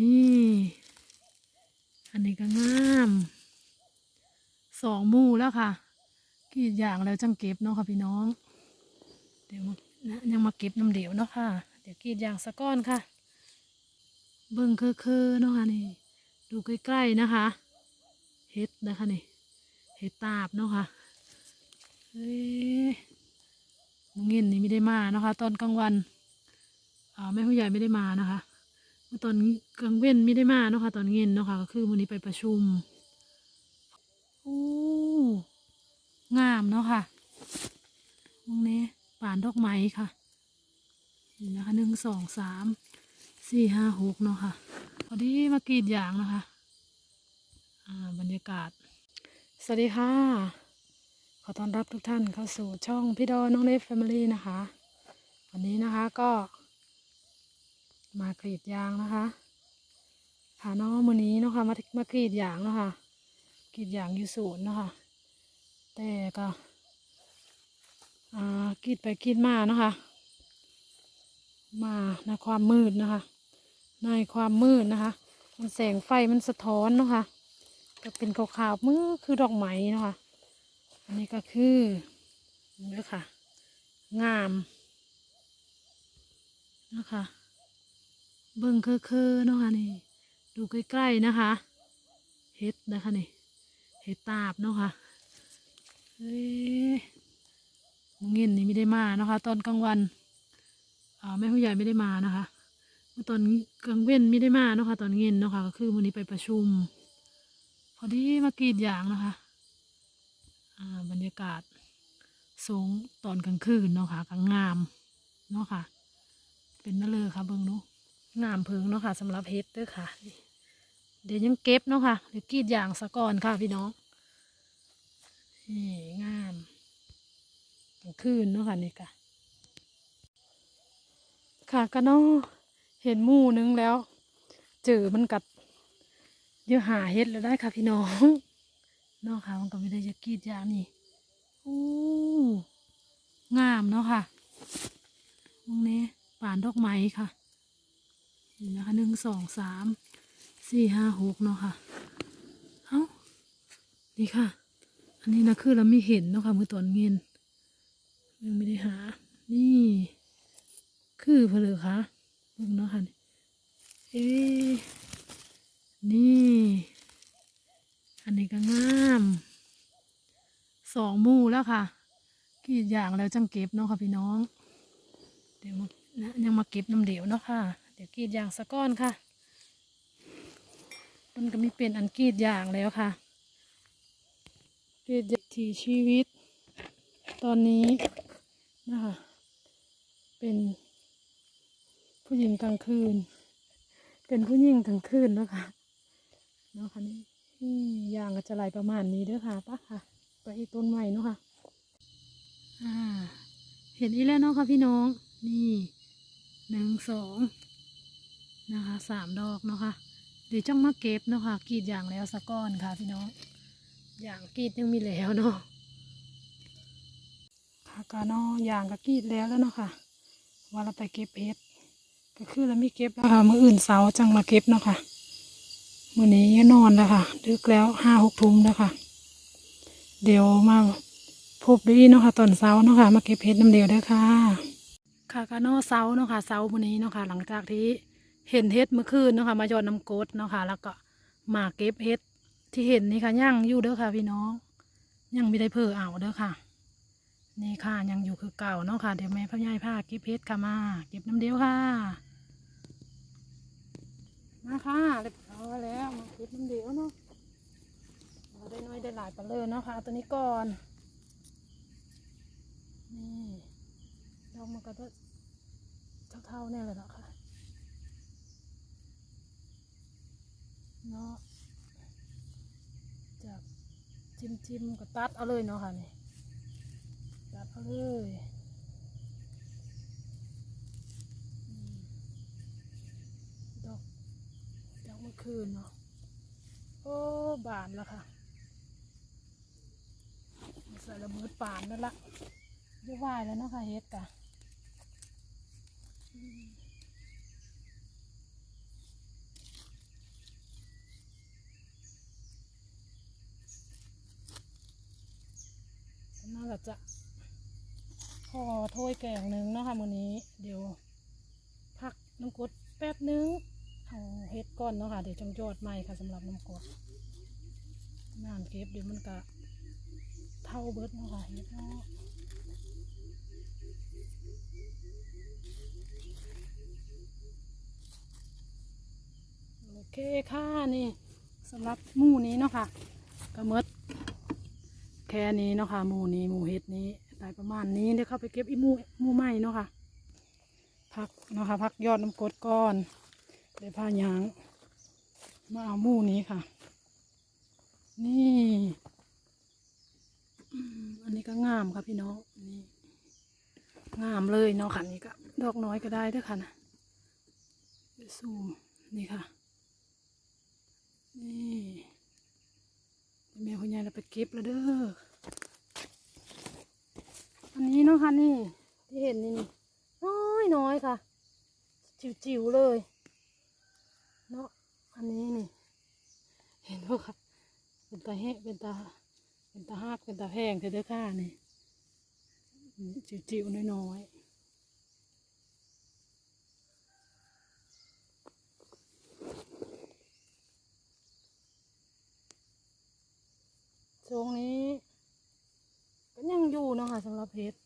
นี่ อันนี้ก็งามสองมู่แล้วค่ะกรีดอย่างแล้วจังเก็บเนาะค่ะพี่น้อง เดี๋ยวนะยังมาเก็บน้ำเดียวเนาะค่ะ เดี๋ยวกีดอย่างสะก้อนค่ะ เบิ่งคือคือๆเนาะค่ะนี่ ดูใกล้ๆนะคะเฮ็ดนะคะนี่เฮ็ดตาบเนาะค่ะ เฮ้ยมงเงินนี่ไม่ได้มานะคะ ตอนกลางวันอ่าแม่ผู้ใหญ่ไม่ได้มานะคะ ตอนกลางเว้นไม่ได้มาเนาะค่ะ ตอนเย็นเนาะค่ะ ก็คือวันนี้ไปประชุมโอ้งามเนาะค่ะตรงนี้ป่านดอกไม้ค่ะนี่นะคะหนึ่งสองสามสี่ห้าหกเนาะค่ะ พอดีมากรีดยางนะคะอ่าบรรยากาศ สวัสดีค่ะ ขอต้อนรับทุกท่านเข้าสู่ช่องพี่ดอนน้องเล็บแฟมิลี่นะคะ วันนี้นะคะก็ มากรีดยางนะคะค่ะน้องมือนี้นะคะมามากรีดยางนะคะกรีดยางอยู่ศูนย์นะคะแต่ก็อ่ากรีดไปกรีดมานะคะ มาในความมืดนะคะ ในความมืดนะคะ มันแสงไฟมันสะท้อนนะคะก็เป็นขาวๆมือคือดอกไม้นะคะ อันนี้ก็คือนี่ค่ะ งามนะคะ เบิ่งคือคือๆเนาะค่ะนี่ ดูใกล้ๆนะคะเฮ็ดนะคะนี่เฮ็ดตาบเนาะค่ะเฮ้ยมงเงินนี่ไม่ได้มาเนาะคะ ตอนกลางวันอ่าแม่ผู้ใหญ่ไม่ได้มานะคะเมื่อตอนกลางเว้นไม่ได้มาเนาะค่ะตอนเย็นเนาะค่ะก็คือวันนี้ไปประชุม พอดีมากรีดยางนะคะอ่าบรรยากาศสงตอนกลางคืนเนาะค่ะกลางงามเนาะค่ะเป็นนั่นเลยค่ะเบิ่งนาะ งามเพิงเนาะค่ะสำหรับเฮ็ดเด้อค่ะ เดี๋ยวยังเก็บเนาะค่ะเดี๋ยวกรีดยางซะก่อนค่ะพี่น้องนี่งามกลางคืนเนาะค่ะนี่ค่ะ ค่ะก็เนาะเห็นหมู่นึงแล้วเจอมันกัดเดี๋ยวหาเฮ็ดแล้วได้ค่ะพี่น้องเนาะค่ะมันก็ไม่ได้จะกรีดยางนี่อู้งามเนาะค่ะตรงนี้ป่านดอกไม้ค่ะ นี่นะคะหนึ่งสองสามสี่ห้าหกเนาะค่ะ เอ้า นี่ค่ะ อันนี้นะคือเราไม่เห็นเนาะค่ะเมื่อตอนเงินยังไม่ได้หา นี่ คือเพลือคะเบิ่งเนาะค่ะเอ๊นี่ อันนี้ก็งามสองมู่แล้วค่ะกรีดอย่างแล้วจังเก็บเนาะค่ะพี่น้อง เดี๋ยวมานะยังมาเก็บน้ำเดียวเนาะค่ะ ดี๋ยวกรีดยางสะก้อนค่ะมันก็มีเป็นอันกรีดยางแล้วค่ะกรีดยางที่ชีวิต ตอนนี้นะคะเป็นผู้หญิงกลางคืน เป็นผู้หญิงกลางคืนแล้วค่ะเนาะค่ะนี่ยางก็จะไหลประมาณนี้เด้อค่ะปะค่ะ ไปอีกต้นใหม่เนาะค่ะอ่าเห็นอีแล้วเนาะค่ะพี่น้อง นี่หนึ่งสอง นะคะสามดอกเนาะค่ะเดี๋ยวจ้องมาเก็บเนาะค่ะกีดอย่างแล้วสะก้อนค่ะพี่น้องอย่างกีดยังมีแล้วเนาะค่ะก็เนาะอย่างก็กีดแล้วแล้วเนาะค่ะว่าเราไปเก็บเห็ดก็คือเราไม่เก็บแล้วค่ะมื่ออื่นเสาร์จังมาเก็บเนาะค่ะมื่อนี้นอนแล้วค่ะดึกแล้วห้าหกทุ่มแล้วค่ะ เดี๋ยวมาพบดีเนาะค่ะตอนเช้าเนาะค่ะมาเก็บเห็ดน้ำเดียวเด้ค่ะค่ะก็เนาะเสาเนาะค่ะเสาวันนี้เนาะค่ะหลังจากที่ เห็นเห็ดเมื่อคืนเนาะค่ะมาหยอดน้ำกดเนาะค่ะแล้วก็มาเก็บเห็ดที่เห็นนี่ค่ะย่างอยู่เด้อค่ะ พี่น้องยังไม่ได้เพิ่อเอาเด้อค่ะ นี่ค่ะยังอยู่คือเก่าเนาะค่ะเดี๋ยวแม่พ่อใหญ่พาเก็บเห็ดค่ะมา เก็บน้ำเดียวค่ะมาค่ะเรียบร้อยแล้วมาเก็บน้ำเดียวเนาะได้น้อยได้หลายปลาเลยเนาะค่ะตัวนี้ก่อนนี่ดอกมันก็จะเท่าๆเนี่เลยเนาะค่ะ เนาะจากจิ้มจิ้มก็ตัดเอาเลยเนาะค่ะนี่ตัดเอาเลยดอกดอกเมื่อคืนเนาะโอ้บานแล้วค่ะใส่ระเบิดป่านนั่นละเรียกว่าแล้วเนาะค่ะเฮ็ดกะ จะพอถ้วยแกงหนึ่งเนาะค่ะมื้อนี้ เดี๋ยวพักน้ำกดแป๊บนึงเอาเฮ็ดก่อนเนาะค่ะ เดี๋ยวจังยอดใหม่ค่ะสำหรับน้ำกดนานเก็บเดี๋ยวมันก็เท่าเบิดเนาะค่ะเฮ็ดเนาะโอเคค่ะนี่สำหรับหมู่นี้เนาะค่ะก็หมด แค่นี้เนาะค่ะหมูนี้หมูเฮ็ดนี้ได้ประมาณนี้เดี๋ยวเข้าไปเก็บอีหมูหมู่ใหม่เนาะค่ะพักเนาะคะพักยอดน้ำกดก้อนเดี๋ยวพายางมาเอาหมูนี้ค่ะ นี่อันนี้ก็งามค่ะพี่น้องนี่งามเลยเนาะค่ะนี่ก็ดอกน้อยก็ได้เด้วยค่ะนะซูมนี่ค่ะ นี่เดี๋ยวแม่คุณยาย เราไปเก็บแล้วเด้อ อันนี้เนาะค่ะนี่ ที่เห็นนี่น้อยน้อยค่ะ จิ๋วๆเลยเนาะอันนี้นี่ เห็นปะค่ะเป็นตาแหะเป็นตาเป็นตาหักเป็นตาแพงเธอเด้อค่ะนี่จิ๋วๆน้อยๆ ช่วงนี้ ก็ยังอยู่นะคะสำหรับเพชร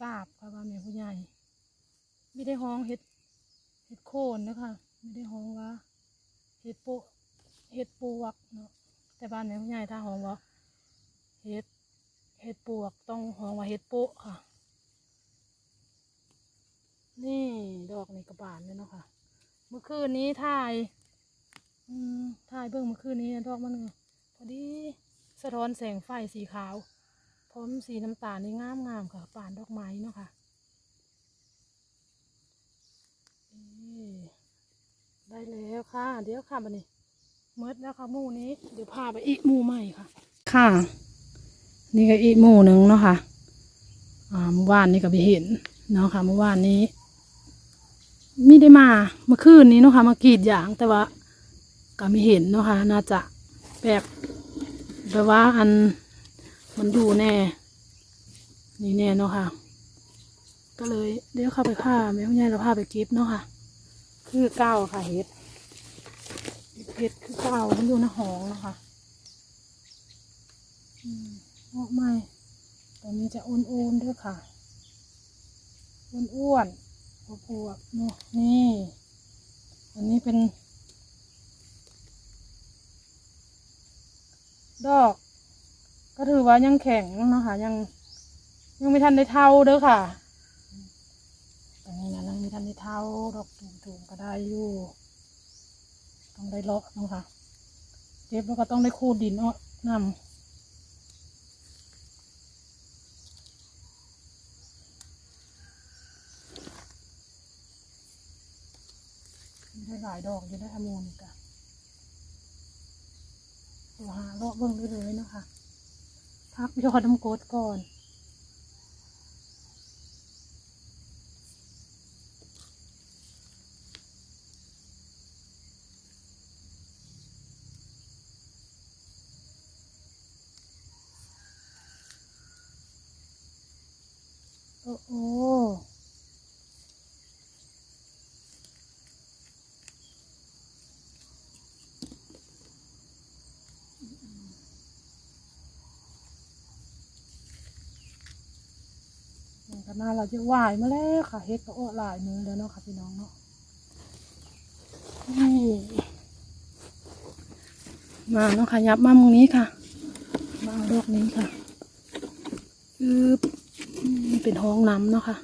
กราบค่ะว่าแม่ผู้ใหญ่ ไม่ได้ห้องเห็ดเห็ดโคนนะคะไม่ได้ห้องว่าเห็ดโปะเห็ดปวกเนาะแต่บ้านแม่ผู้ใหญ่ถ้าห้องว่าเห็ดเห็ดปวกต้องห้องว่าเห็ดโปะค่ะ นี่ดอกในกระบาลเนี่ยเนาะค่ะ เมื่อคืนนี้ถ่าย ถ่ายเบิ่งเมื่อคืนนี้ดอกมันพอดีสะท้อนแสงไฟสีขาว พร้อมสีน้ำตาลนี่งามงามๆค่ะป่านดอกไม้เนาะค่ะนี่ได้แล้วค่ะ เดี๋ยวค่ะบันนี้เมดแล้วค่ะหมู่นี้ เดี๋ยวพาไปอีกหมู่ใหม่ค่ะ ค่ะ นี่ก็อีกหมู่หนึ่งเนาะค่ะอ่าเมื่อวานนี้ก็ไปเห็นเนาะค่ะเมื่อวานนี้ไม่ได้มาเมื่อคืนนี้เนาะค่ะมากรีดยางแต่ว่า ก็ไม่เห็นเนาะค่ะน่าจะแปลกแปลว่าอันมันอยู่แน่ นี่แน่เนาะค่ะ ก็เลยเดี๋ยวเข้าไปฆ่าแม่คุณยายเราพาไปเก็บเนาะค่ะ คือเก้าค่ะเห็ดเห็ดคือเก้ามันอยู่ในหองเนาะค่ะอืมอกใหม่ตอนนี้จะอ้วนๆด้วยค่ะอ้วนๆพวกๆเนาะนี่ อันนี้เป็น ดอก ก็ถือว่ายังแข็งเนาะค่ะ ยัง ยังไม่ทันได้เท่าเด้อค่ะตอนนี้นะยังไม่ทันได้เท่าดอกถูงๆก็ได้อยู่ต้องได้เลาะเนาะค่ะเก็บแล้วก็ต้องได้คูดดินเอานำได้หลายดอกอยู่ได้อโมนอีกอะ เดี๋ยวหาเลาะเบิ่งเรื่อยๆเนาะค่ะพักยอดน้ำกดก่อนโอ้โหมันก็น่าเราจะไหวายมาแล้วค่ะเฮ็ดก็อดหลายมือแล้วเนาะค่ะพี่น้องเนาะนี่มาเนาะค่ะยับมามุงนี้ค่ะ มาเอาดอกนี้ค่ะคือเป็นห้องน้ำเนาะค่ะ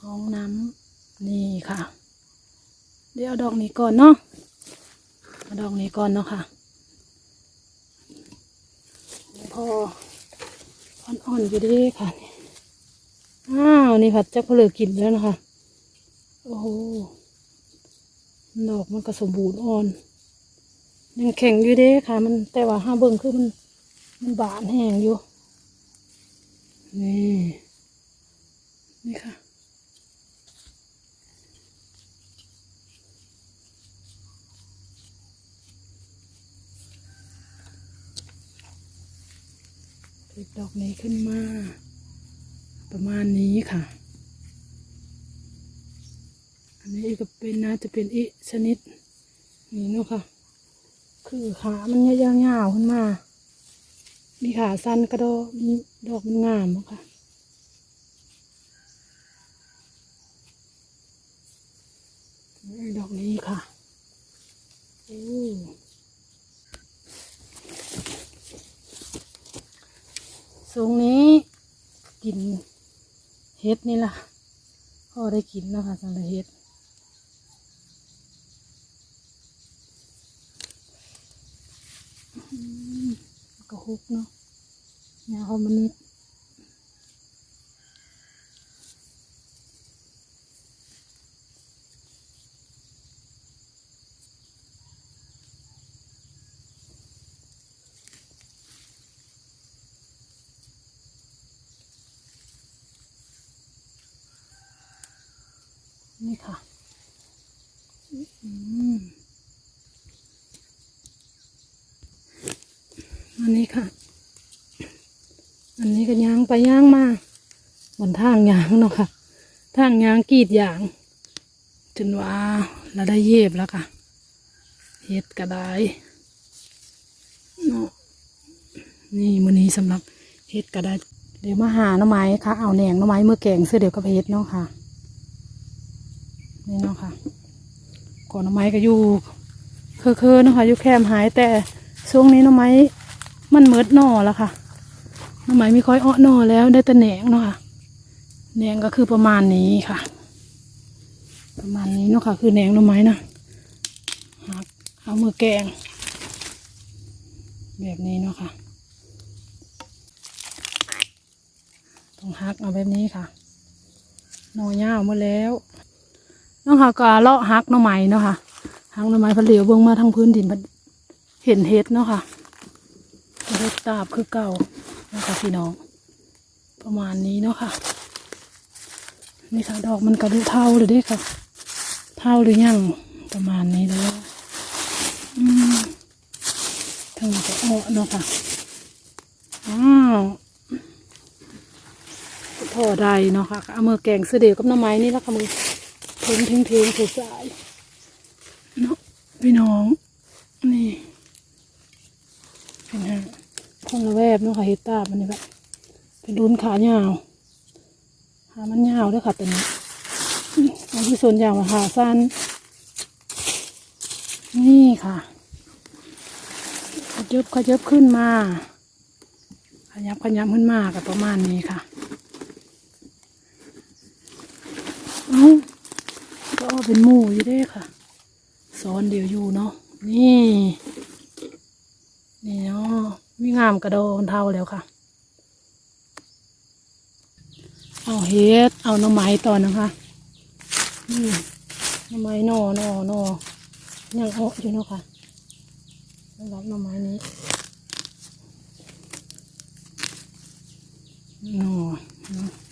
ห้องน้ำนี่ค่ะ เดี๋ยวเอาดอกนี้ก่อนเนาะเอาดอกนี้ก่อนเนาะค่ะพออ่อนๆอยู่ดีค่ะ อ้าว นี่ค่ะจะเพลือกินแล้วนะคะ โอ้โหดอกมันก็สมบูรณ์อ่อน ยังแข็งอยู่เด้ค่ะ มันแต่ว่าห้าเบิ่งคือมัน มันบานแห้งอยู่ นี่ นี่ค่ะก็บดอกนี้ขึ้นมา ประมาณนี้ค่ะ อันนี้ก็เป็นน่าจะเป็นอีกชนิดนี่เนาะค่ะ คือขามันยาวๆขึ้นมา มีขาสั้นกระโดดมีดอกมันงามนะค่ะดอกนี้ค่ะโอ้ทรงนี้กิน เฮ็ดนี่ล่ะพอได้กินแล้วค่ะสำหรับเฮ็ดก็ฮุกเนาะยาวมันนิด นี่ค่ะอันนี้ค่ะ อันนี้ก็ย่างไปย่างมาบนทางยางเนาะค่ะ ทางยางกรีดยาง จนว่าเราได้เย็บแล้วค่ะเฮ็ดก็ได้เนาะนี่มือนี้สำหรับเฮ็ดก็ได้เดี๋ยวมาหาหน่อไม้ค่ะ เอาแหนงหน่อไม้เมื่อแกงเสื้อเดี๋ยวก็ไปเฮ็ดเนาะค่ะ นี่เนาะค่ะก่อนหน่อไม้ก็อยู่เคอๆเนาะค่ะอยู่แคมหายแต่ช่วงนี้หน่อไม้มันเมิดหน่อแล้วค่ะหน่อไม้ไม่ค่อยอ้อหน่อแล้วได้แต่แหนงเนาะค่ะแหนงก็คือประมาณนี้ค่ะ ประมาณนี้เนาะค่ะ คือแหนงหน่อไม้นะหักเอามือแกง แบบนี้เนาะค่ะต้องหักเอาแบบนี้ค่ะหน่อยาวหมาแล้ว นาะค่ะก็เลาะหักหน่อไม้เนาะค่ะหักหน่อไม้พะเหลียวเบิ่งมาทางพื้นดินเพิ่นเห็นเห็ดเนาะค่ะเล็กตาบคือเก่านะคะพี่น้อง ประมาณนี้เนาะค่ะ นี่ค่ะดอกมันกระดูเท่าเลยด้ค่ะเท่าหรือยังประมาณนี้แล้วอืมทั้งหมดก็เอเนาะค่ะอ้าวพอได้เนาะค่ะเอามือแกงเสดียวกับน้ำไม้นี่แล้วค่ะมือ เทงเทงเทงถูสายเนาะพี่น้อง นี่เป็นฮะคนละแวบเนาะค่ะเฮดตามันนี่แบบเป็นรุ่นขายาวหามันยาวด้วยค่ะตัวนี้อืมอันที่ส่วนอย่างมาหาสั้นนี่ค่ะขยับขยับขึ้นมา ขยับขยับขึ้นมากับประมาณนี้ค่ะเอ้าก็ เป็นหมู่อยู่เด้ค่ะซ้อนเดียวอยู่เนาะนี่ นี่เนาะมีงามกระโดนเท่าแล้วค่ะ เอาเฮ็ดเอาหน่อไม้ต่อนะคะนี่หน่อไม้นอหนอหนอยังเอาอยู่เนาะค่ะรับหน่อไม้นี้หนอเนาะ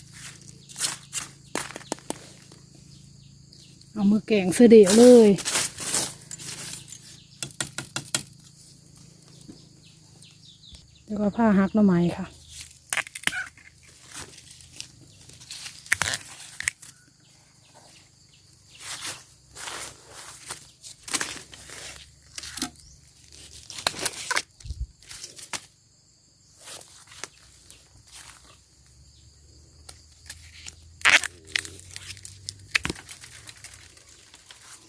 เอามือแกงเสเดียวเลยแล้วก็ผ้าฮักหน่อไม้ค่ะ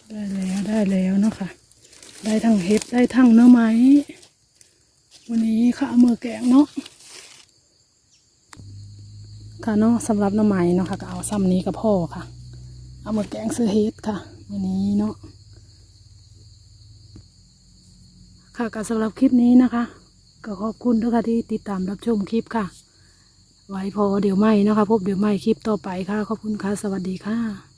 ได้แล้วได้แล้วเนาะค่ะ ได้ทั้งเห็ดได้ทั้งหน่อไม้ วันนี้ค่ะเอามือแกงเนาะค่ะเนาะสำหรับหน้ำไม้เนาะค่ะก็เอาซ้ำนี้กับพ่อค่ะ เอามือแกงซื้อเฮ็ดค่ะ วันนี้เนาะค่ะก็สำหรับคลิปนี้นะคะ ก็ขอบคุณทุกค่ะที่ติดตามรับชมคลิปค่ะ ไว้พอเดี๋ยวไม่นะคะ พบเดี๋ยวไม่คลิปต่อไปค่ะ ขอบคุณค่ะ สวัสดีค่ะ